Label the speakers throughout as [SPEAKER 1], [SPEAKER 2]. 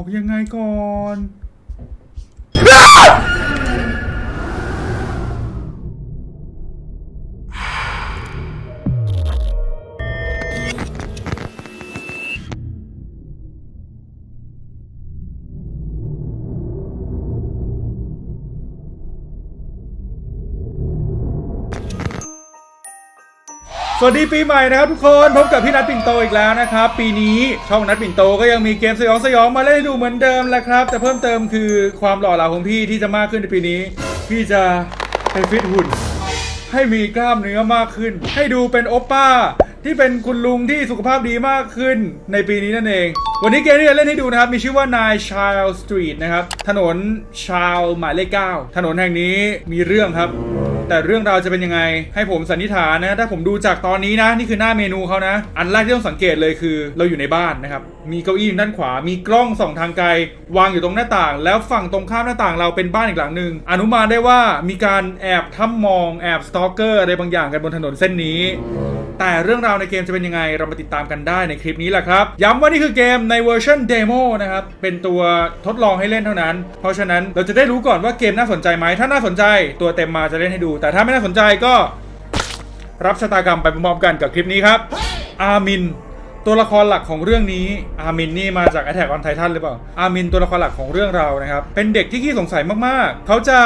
[SPEAKER 1] อกยังไงก่อน สวัสดีปีใหม่นะครับทุกคนพบกับพี่นัทปิ่นโตอีกแล้วนะครับ ปีนี้ช่องนัทปิ่นโตก็ยังมีเกมสยองสยองมาเล่นให้ดูเหมือนเดิมแหละครับ แต่เพิ่มเติมคือความหล่อเหลาของพี่ที่จะมากขึ้นในปีนี้ พี่จะไปฟิตหุ่น ให้มีกล้ามเนื้อมากขึ้น ให้ดูเป็นโอปป้า ที่เป็นคุณลุงที่สุขภาพดีมากขึ้นในปีนี้นั่นเอง วันนี้เกมที่จะเล่นให้ดูนะครับ มีชื่อว่านายชา l สตรีทนะครับถนนชา l หมายเลขเก้าถนนแห่งนี้มีเรื่องครับแต่เรื่องราวจะเป็นยังไง ให้ผมสันนิษฐานนะ ถ้าผมดูจากตอนนี้นะ นี่คือหน้าเมนูเขานะ อันแรกที่ต้องสังเกตเลยคือ เราอยู่ในบ้านนะครับ มีเก้าอี้อยู่ด้านขวา มีกล้องส่องทางไกล วางอยู่ตรงหน้าต่าง แล้วฝั่งตรงข้ามหน้าต่างเราเป็นบ้านอีกหลังหนึ่งอนุมานได้ว่ามีการแอบทำมองแอบสตอกเกอร์อะไรบางอย่างกันบนถนนเส้นนี้แต่เรื่องราวในเกมจะเป็นยังไงเรามาติดตามกันได้ในคลิปนี้แหละครับ ย้ำว่านี่คือเกมในเวอร์ชันเดโมนะครับ เป็นตัวทดลองให้เล่นเท่านั้น เพราะฉะนั้นเราจะได้รู้ก่อนว่าเกมน่าสนใจไหมถ้าน่าสนใจตัวเต็มมาจะเล่นให้ดูแต่ถ้าไม่น่าสนใจก็รับชะตากรรมไปพร้อมๆกันกับคลิปนี้ครับ อามิน ตัวละครหลักของเรื่องนี้ อามินนี่มาจาก Attack on Titan หรือเปล่า อามินตัวละครหลักของเรื่องเรานะครับ เป็นเด็กที่ขี้สงสัยมากๆ เขาจะ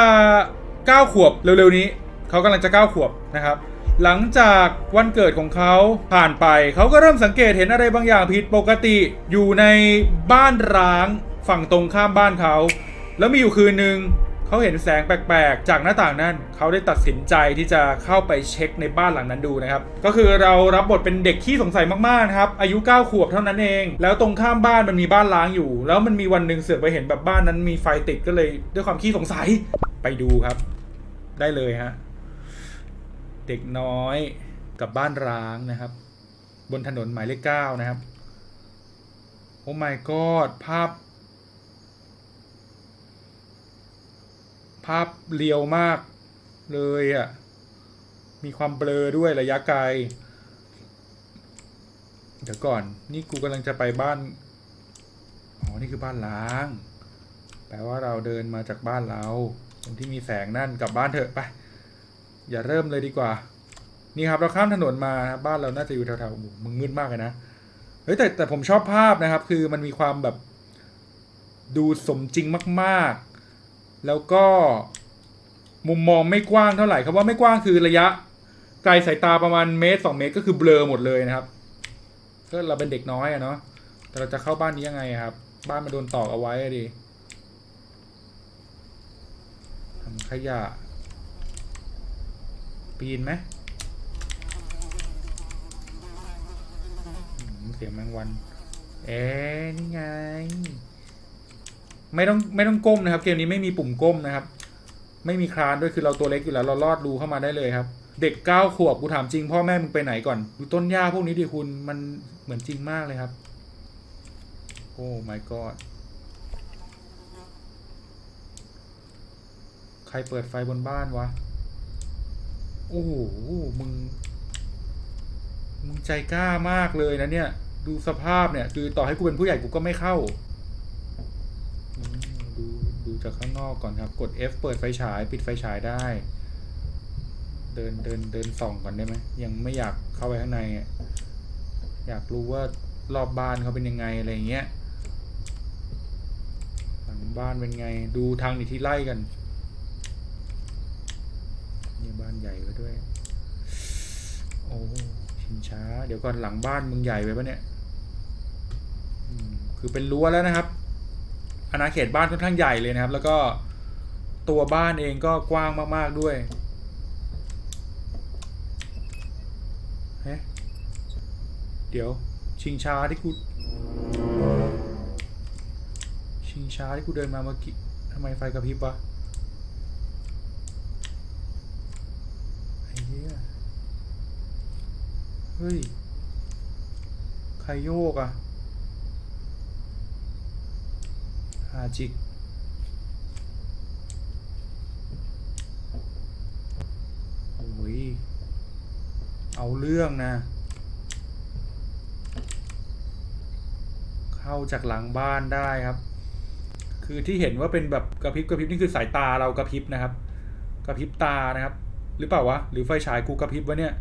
[SPEAKER 1] 9ขวบเร็วๆนี้ เขากำลังจะ9ขวบนะครับ หลังจากวันเกิดของเขาผ่านไป เขาก็เริ่มสังเกตเห็นอะไรบางอย่างผิดปกติอยู่ในบ้านร้างฝั่งตรงข้ามบ้านเขา แล้วมีอยู่คืนหนึ่ง เขาเห็นแสงแปลกๆ จากหน้าต่างนั้น เขาได้ตัดสินใจที่จะเข้าไปเช็คในบ้านหลังนั้นดูนะครับ ก็คือเรารับบทเป็นเด็กขี้สงสัยมากๆนะครับ อายุ 9 ขวบเท่านั้นเอง แล้วตรงข้ามบ้านมันมีบ้านล้างอยู่ แล้วมันมีวันหนึ่งเสือกไปเห็นแบบบ้านนั้นมีไฟติดก็เลยด้วยความขี้สงสัยไปดูครับ ได้เลยฮะ เด็กน้อยกับบ้านร้างนะครับ บนถนนหมายเลขเก้านะครับ โอ้ my god ภาพ ภาพเรียวมากเลยอะ่ะ มีความเบลอด้วยระยะไกล เดี๋ยวก่อน นี่กูกำลังจะไปบ้าน อ๋อ นี่คือบ้านล้าง แปลว่าเราเดินมาจากบ้านเราตรงที่มีแสงนั่นกลับบ้านเถอะไป อย่าเริ่มเลยดีกว่า นี่ครับเราข้ามถนนมาครับบ้านเราน่าจะอยู่แถวๆมึงมืดมากเลยนะเฮ้ยแต่แต่ผมชอบภาพนะครับ คือมันมีความแบบดูสมจริงมาก ๆ แล้วก็มุมมองไม่กว้างเท่าไหร่ครับว่าไม่กว้างคือระยะไกลสายตาประมาณเมตรสองเมตรก็คือเบลอหมดเลยนะครับก็เราเป็นเด็กน้อยอะเนาะแต่เราจะเข้าบ้านนี้ยังไงครับ บ้านมันโดนตอกเอาไว้ดิทำขยะ ปีนไหมอืมเสียงแมงวัน เอ๊ะนี่ไง ไม่ต้องไม่ต้องก้มนะครับ เกมนี้ไม่มีปุ่มก้มนะครับ ไม่มีคลานด้วยคือเราตัวเล็กอยู่แล้วเราลอดรูเข้ามาได้เลยครับ เด็กเก้าขวบกูถามจริงพ่อแม่มึงไปไหนก่อนดูต้นหญ้าพวกนี้ดิคุณมันเหมือนจริงมากเลยครับ โอ้ my god ใครเปิดไฟบนบ้านวะ โอ้โห มึง มึงใจกล้ามากเลยนะเนี่ย ดูสภาพเนี่ย คือต่อให้กูเป็นผู้ใหญ่กูก็ไม่เข้า ดูดูจากข้างนอกก่อนครับ กด F เปิดไฟฉายปิดไฟฉายได้ เดินเดินเดินส่องก่อนได้ไหมยังไม่อยากเข้าไปข้างใน อยากรู้ว่ารอบบ้านเขาเป็นยังไงอะไรอย่างเงี้ยหลังบ้านเป็นไง ดูทางหนีที่ไล่กันนี่บ้านใหญ่ไปด้วย โอ้ชินช้า เดี๋ยวก่อนหลังบ้านมึงใหญ่ไปปะเนี่ยคือเป็นรั้วแล้วนะครับ อาณาเขตบ้านค่อนข้างใหญ่เลยนะครับ แล้วก็ตัวบ้านเองก็กว้างมาก ๆด้วยเฮ้เดี๋ยว ชิงช้าที่กูชิงช้าที่กูเดินมาเมื่อกี้ทำไมไฟกระพริบวะไอ้เหี้ยเฮ้ย ใครโยกอะฮาจิก โอ้ย เอาเรื่องนะ เข้าจากหลังบ้านได้ครับ คือที่เห็นว่าเป็นแบบกระพริบกระพริบนี่คือสายตาเรากระพริบนะครับ กระพริบตานะครับ หรือเปล่าวะ หรือไฟฉายกูกระพริบวะเนี่ย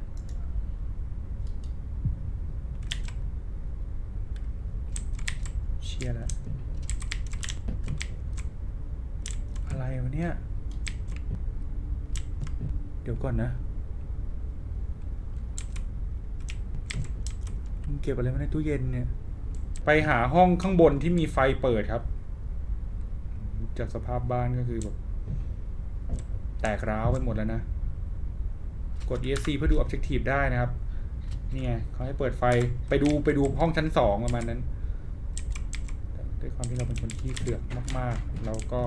[SPEAKER 1] เชียร์แล้วอะไรวะ เนี่ย เดี๋ยวก่อนนะมึงเก็บอะไรมาในตู้เย็นเนี่ย ไปหาห้องข้างบนที่มีไฟเปิดครับ จากสภาพบ้านก็คือแบบแตกร้าวไปหมดแล้วนะ กด ESC เพื่อดู Objective ได้นะครับ เนี่ยเขาให้เปิดไฟไปดูไปดูห้องชั้นสองประมาณนั้นด้วยความที่เราเป็นคนขี้เสือกมาก ๆ เราก็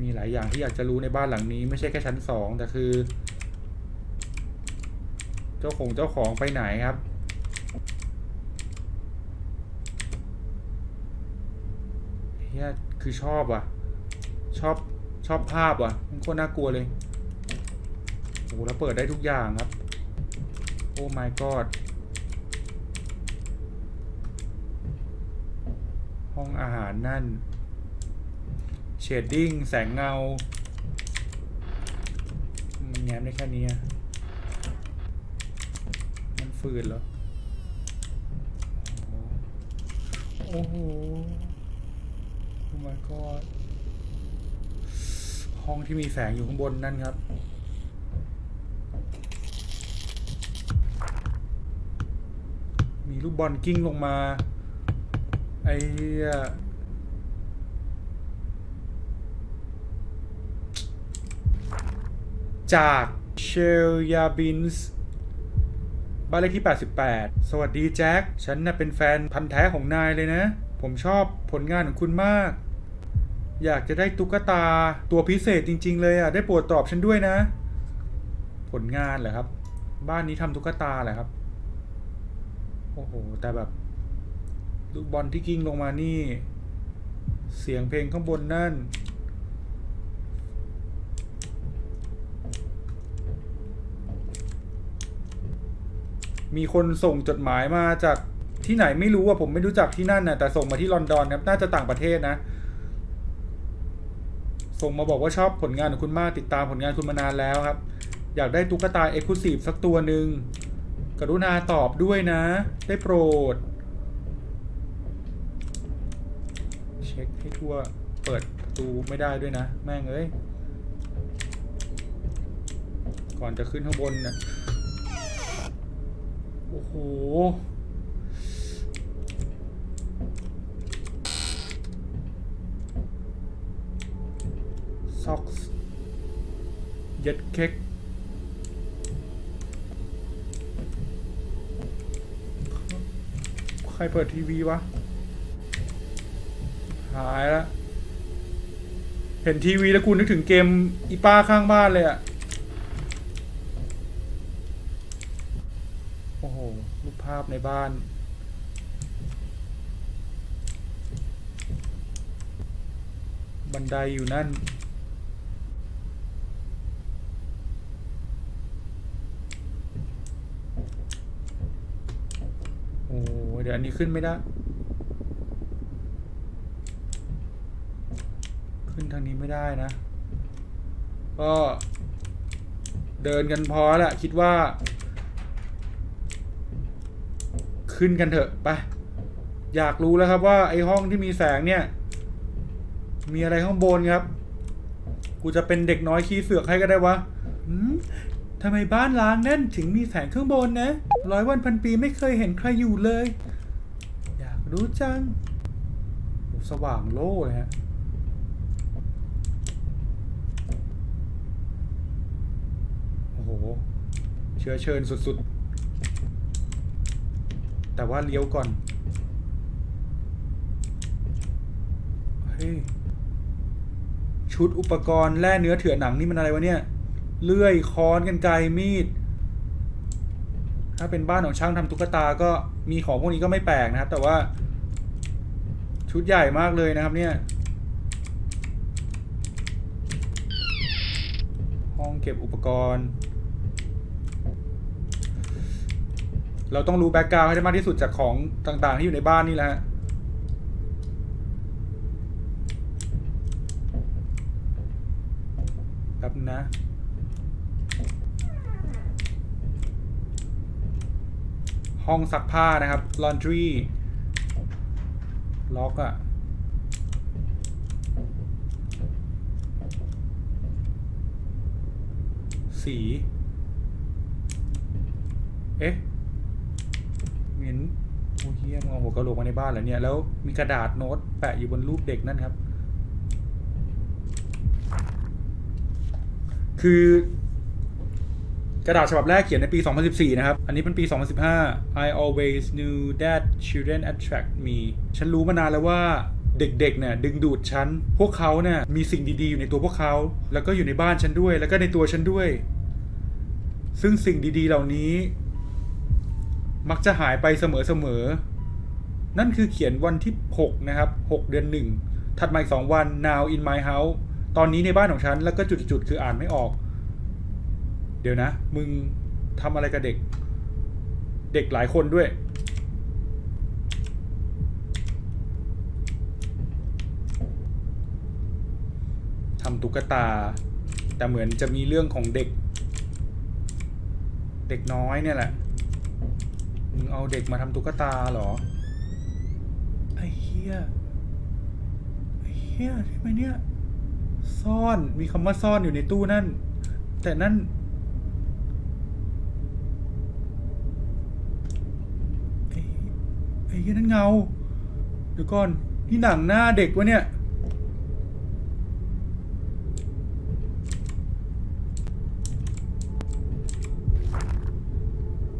[SPEAKER 1] มีหลายอย่างที่อยากจะรู้ในบ้านหลังนี้ ไม่ใช่แค่ชั้นสองแต่คือ เจ้าของเจ้าของไปไหนครับเฮียคือชอบว่ะ ชอบชอบภาพว่ะ มันโคตรน่ากลัวเลยโอ้แล้วเปิดได้ทุกอย่างครับ โอ้ my god ห้องอาหารนั่น เชดดิ้งแสงเงาแง้มได้แค่นี้มันฟืนเหรอโอ้โหโอ้ my god ห้องที่มีแสงอยู่ข้างบนนั่นครับมีลูกบอลกิ้งลงมา ไอ้เหี้ย จากเชลยาบินส์บ้านเลขที่ 88 สวัสดีแจ็ค ฉันน่ะเป็นแฟนพันธ์แท้ของนายเลยนะ ผมชอบผลงานของคุณมาก อยากจะได้ตุ๊กตาตัวพิเศษจริง ๆ เลยอะ ได้โปรดตอบฉันด้วยนะ ผลงานเหรอครับ บ้านนี้ทำตุ๊กตาเหรอครับ โอ้โห แต่แบบลูกบอลที่กิ้งลงมานี่ เสียงเพลงข้างบนนั่น มีคนส่งจดหมายมาจากที่ไหนไม่รู้อะผมไม่รู้จักที่นั่นนะแต่ส่งมาที่ลอนดอนครับน่าจะต่างประเทศนะ ส่งมาบอกว่าชอบผลงานของคุณมากติดตามผลงานคุณมานานแล้วครับ อยากได้ตุ๊กตาเอ็กซ์คลูซีฟสักตัวหนึ่งกรุณาตอบด้วยนะ ได้โปรด เช็คให้ทั่วเปิดประตูไม่ได้ด้วยนะ แม่งเอ้ย ก่อนจะขึ้นข้างบนนะ อ้โหซ็อกส์เย็ดเค้กใครเปิดทีวีวะ หายละ เห็นทีวีแล้วกูนึกถึงเกมอีป้าข้างบ้านเลยอะโอ้โห รูปภา พในบ้าน บันไดอยู่นั่น โอ้เดี๋ยวอันนี้ขึ้นไม่ได้ ขึ้นทางนี้ไม่ได้นะ ก็เดินกันพอแหละคิดว่า ขึ้นกันเถอะไปอยากรู้แล้วครับว่าไอ้ห้องที่มีแสงเนี่ย มีอะไรข้างบนครับ กูจะเป็นเด็กน้อยขี้เสือกให้ก็ได้วะทำไมบ้านล้างแน่นถึงมีแสงข้างบนนะร้อยวันพันปีไม่เคยเห็นใครอยู่เลย อยากรู้จังสว่างโล่เลยฮะโอ้โห เชื้อเชิญสุดๆ แต่ว่าเลี้ยวก่อน เฮ้ย ชุดอุปกรณ์แล่เนื้อเถื่อหนังนี่มันอะไรวะเนี่ย เลื่อยค้อนกันไกรมีด ถ้าเป็นบ้านของช่างทำตุ๊กตาก็มีของพวกนี้ก็ไม่แปลกนะครับ แต่ว่า ชุดใหญ่มากเลยนะครับเนี่ย ห้องเก็บอุปกรณ์ เราต้องรู้แบ็กกราวให้ได้มากที่สุดจากของต่างๆ ที่อยู่ในบ้านนี่แหละครับนะห้องซักผ้านะครับ laundry ล็อกอะสี เอ๊ะ เห็นโอ้เฮียมงเอาหัวกะโหลกมาในบ้านเหรอเนี่ย แล้วมีกระดาษโน้ตแปะอยู่บนรูปเด็กนั่นครับ คือกระดาษฉบับแรกเขียนในปี 2014 นะครับ อันนี้เป็นปี 2015 I always knew that children attract me ฉันรู้มานานแล้วว่าเด็กๆ เนี่ยดึงดูดฉัน พวกเขาเนี่ยมีสิ่งดีๆ อยู่ในตัวพวกเขา แล้วก็อยู่ในบ้านฉันด้วย แล้วก็ในตัวฉันด้วย ซึ่งสิ่งดีๆ เหล่านี้ มักจะหายไปเสมอๆ นั่นคือเขียนวันที่ 6 นะครับ 6 เดือน 1 ถัดมาอีก 2 วัน now in my house ตอนนี้ในบ้านของฉัน แล้วก็จุดๆ คืออ่านไม่ออก เดี๋ยวนะ มึงทำอะไรกับเด็ก เด็กหลายคนด้วย ทำตุ๊กตา แต่เหมือนจะมีเรื่องของเด็ก เด็กน้อยเนี่ยแหละ มึงเอาเด็กมาทำตุ๊กตาเหรอ ไอ้เหี้ย ไอ้เหี้ยใช่ไหมเนี่ย ซ่อน มีคำว่าซ่อนอยู่ในตู้นั่น แต่นั่น ไอ้ไอ้เหี้ยนั่นเงา เดี๋ยวก่อน นี่หนังหน้าเด็กวะเนี่ย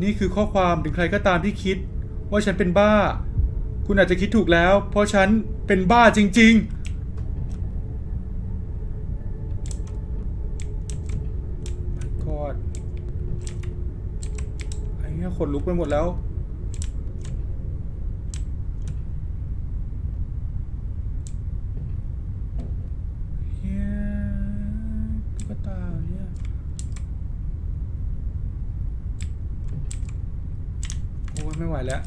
[SPEAKER 1] นี่คือข้อความถึงใครก็ตามที่คิด ว่าฉันเป็นบ้า คุณอาจจะคิดถูกแล้ว เพราะฉันเป็นบ้าจริง ๆกอดไอ้เนี้ยขนลุกไปหมดแล้ว เฮียตุ๊กตาเนี่ย โอ้ย ไม่ไหวแล้ว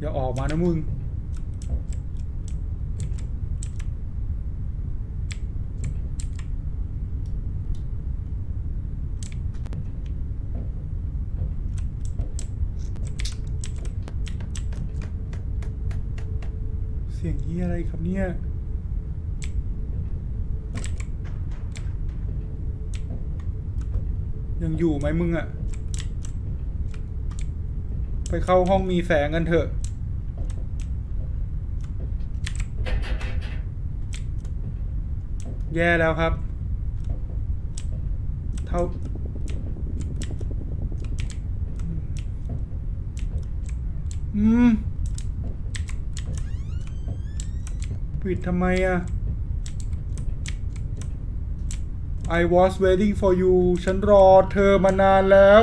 [SPEAKER 1] อย่าออกมานะมึง เสียงเฮียอะไรครับเนี่ย ยังอยู่ไหมมึงอะไปเข้าห้องมีแสงกันเถอะ แย่แล้วครับ เท่า อืม ปิดทำไมอะ I was waiting for you ฉันรอเธอมานานแล้ว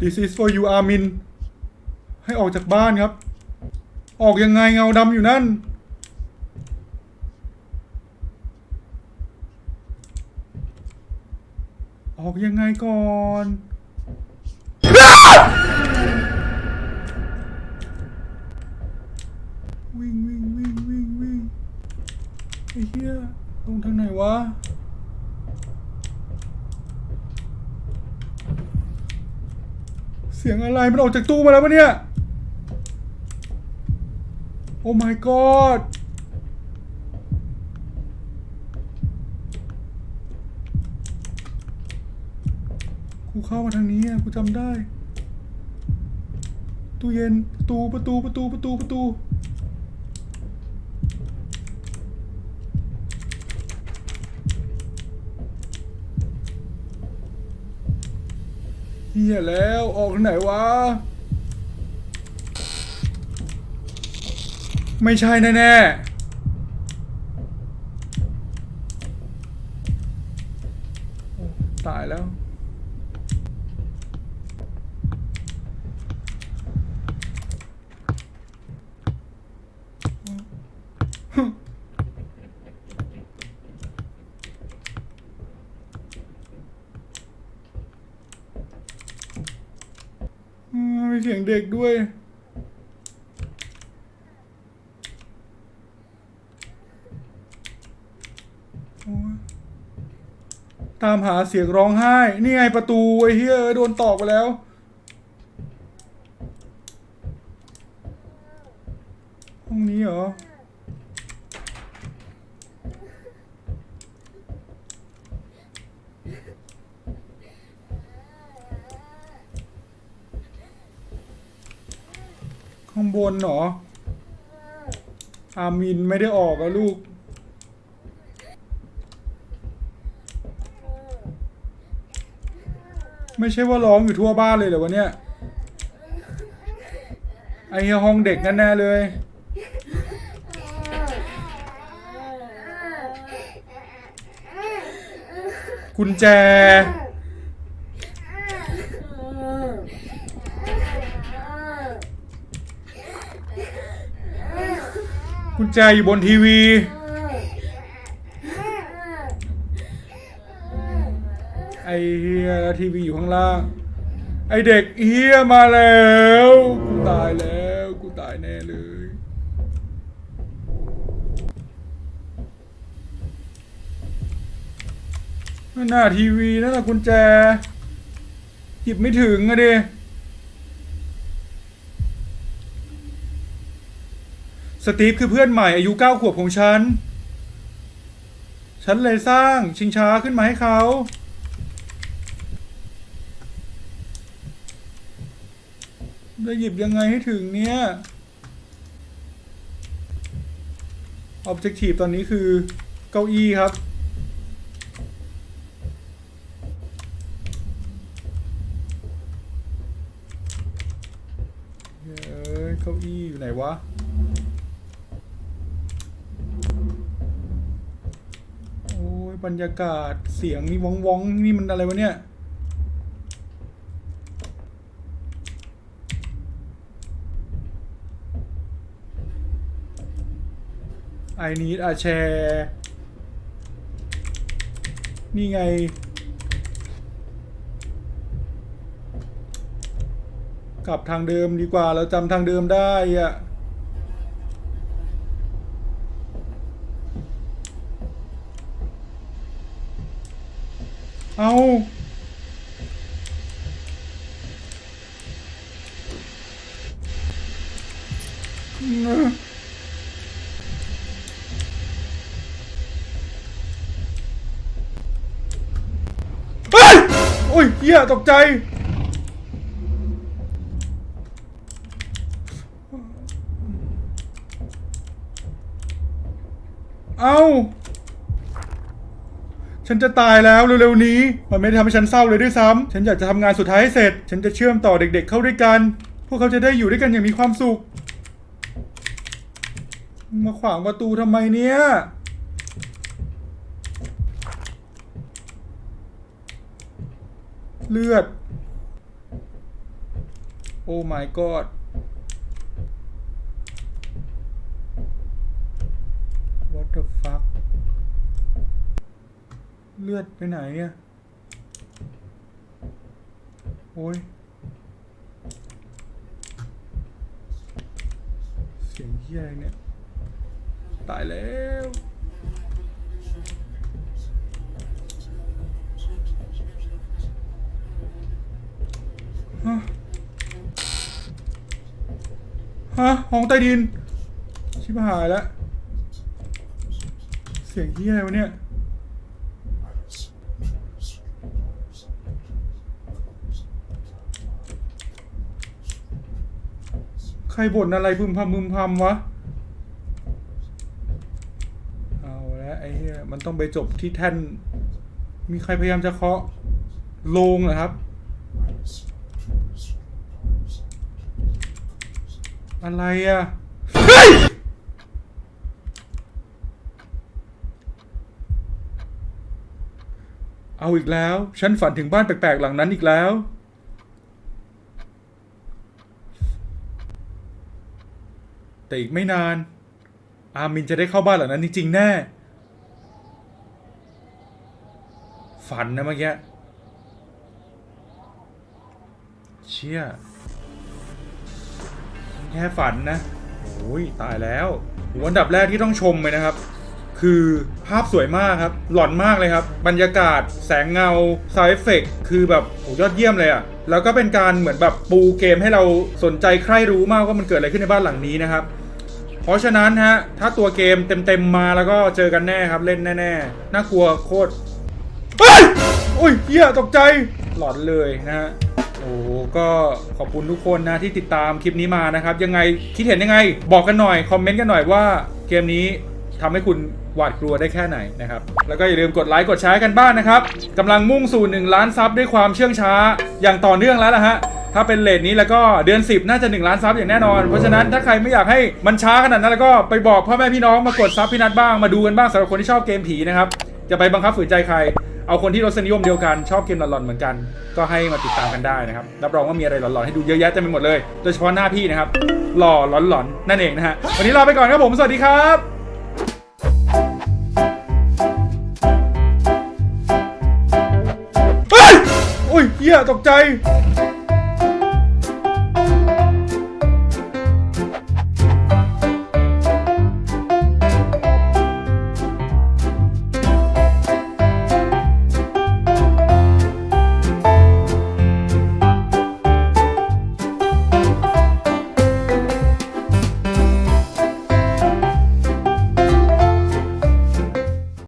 [SPEAKER 1] This is for you Armin ให้ออกจากบ้านครับ ออกยังไงเงาดำอยู่นั่น ออกยังไงก่อนวิ่งวิ่ง อ้เหี้ยลงทางไหนวะเสียงอะไรมันออกจากตู้มาแล้วปะเนี่ย โอ้ my god กูเข้ามาทางนี้อะกูจำได้ ตู้เย็น ประตู ประตู ประตู ประตู ประตู เฮียแล้วออกทางไหนวะ ไม่ใช่แน่ๆีเสียงเด็กด้วย ตามหาเสียงร้องไห้ นี่ไงประตูไอ้เฮียโดนตอกไปแล้วางบนเหรอ อามินไม่ได้ออกอะลูก ไม่ใช่ว่าร้องอยู่ทั่วบ้านเลยเหรอวะเนี่ย ไอเหี้ยห้องเด็กแน่ๆเลย กุญแจ กุญ แจอยู่บนทีวี ไอเฮียแล้วทีวีอยู่ข้างล่าง ไอเด็กเฮียมาแล้ว กูตายแล้ว กูตายแน่เลยนั่นน่ะทีวีนั่นน่ะกุญแจ หยิบไม่ถึงอะดิ สตีฟคือเพื่อนใหม่อายุเก้าขวบของฉัน ฉันเลยสร้างชิงช้าขึ้นมาให้เขา จะหยิบยังไงให้ถึงเนี่ย Objective ตอนนี้คือเก้าอี้ครับเอ้ยเก้าอี้อยู่ไหนวะ โอ้ย บรรยากาศเสียงนี่ว้องว้องนี่มันอะไรวะเนี่ย I need a chair นี่ไง กลับทางเดิมดีกว่าเราจำทางเดิมได้อะ เอาเนอะเฮ้ยโอ้ยเหี้ยตกใจเอา ฉันจะตายแล้วเร็วๆนี้ มันไม่ได้ทำให้ฉันเศร้าเลยด้วยซ้ำฉันอยากจะทำงานสุดท้ายให้เสร็จ ฉันจะเชื่อมต่อเด็ก ๆ เข้าด้วยกัน พวกเขาจะได้อยู่ด้วยกันอย่างมีความสุข มาขวางประตูทำไมเนี่ยเลือด โอ้ my god what the fuck เลือดไปไหนอะโอ้ย เสียงเฮียอะไรเนี่ย ตายแล้วฮะฮะห้องใต้ดิน ชิบหายแล้ว เสียงเฮียอะไรวะเนี่ย ใครบ่นอะไรพึมพำพึมพำวะ เอาแล้วไอ้เหี้ยมันต้องไปจบที่แท่น มีใครพยายามจะเคาะโลงเหรอครับ อะไรอะเฮ้ยเอาอีกแล้ว ฉันฝันถึงบ้านแปลกๆหลังนั้นอีกแล้ว แต่อีกไม่นาน อามินจะได้เข้าบ้านหลังนั้นจริงๆแน่ ฝันนะเมื่อกี้ เชี่ยแค่ฝันนะโอ้ยตายแล้วอันดับแรกที่ต้องชมเลยนะครับ คือภาพสวยมากครับ หลอนมากเลยครับ บรรยากาศ แสงเงาซาวเอฟเฟกคือแบบโหยอดเยี่ยมเลยอะ่ะแล้วก็เป็นการเหมือนแบบปูเกมให้เราสนใจใคร่รู้มากว่ามันเกิดอะไรขึ้นในบ้านหลังนี้นะครับ เพราะฉะนั้นฮะ ถ้าตัวเกมเต็มๆมาแล้วก็เจอกันแน่ครับเล่นแน่ๆ น่ากลัวโคตรเฮ้ยโอ้ยเฮียตกใจ หลอนเลยนะฮะโอ้ก็ขอบคุณทุกคนนะที่ติดตามคลิปนี้มานะครับ ยังไงคิดเห็นยังไง บอกกันหน่อย คอมเมนต์กันหน่อยว่าเกมนี้ทำให้คุณหวาดกลัวได้แค่ไหนนะครับ แล้วก็อย่าลืมกดไลค์กดแชร์กันบ้างนะครับกำลังมุ่งสู่ 1 ล้านซับด้วยความเชื่องช้า อย่างต่อเนื่องแล้วนะฮะ ถ้าเป็นเลทนี้แล้วก็เดือน 10 น่าจะ 1 ล้านซับอย่างแน่นอน เพราะฉะนั้นถ้าใครไม่อยากให้มันช้าขนาดนั้นแล้วก็ไปบอกพ่อแม่พี่น้องมากดซับพี่นัทบ้างมาดูกันบ้างสำหรับคนที่ชอบเกมผีนะครับอย่าไปบังคับฝืนใจใคร เอาคนที่รสนิยมเดียวกันชอบเกมหลอนๆเหมือนกัน ก็ให้มาติดตามกันได้นะครับรับรองว่ามีอะไรหลอนๆให้ดูเยอะแยะเต็มไปหมดเลยโดยเฉพาะหน้าพี่นะครับหล่อหลอนๆนั่นเองนะฮะวันนี้ลาไปก่อนครับผมสวัสดีครับเฮ้ยโอ้ยเฮียตกใจ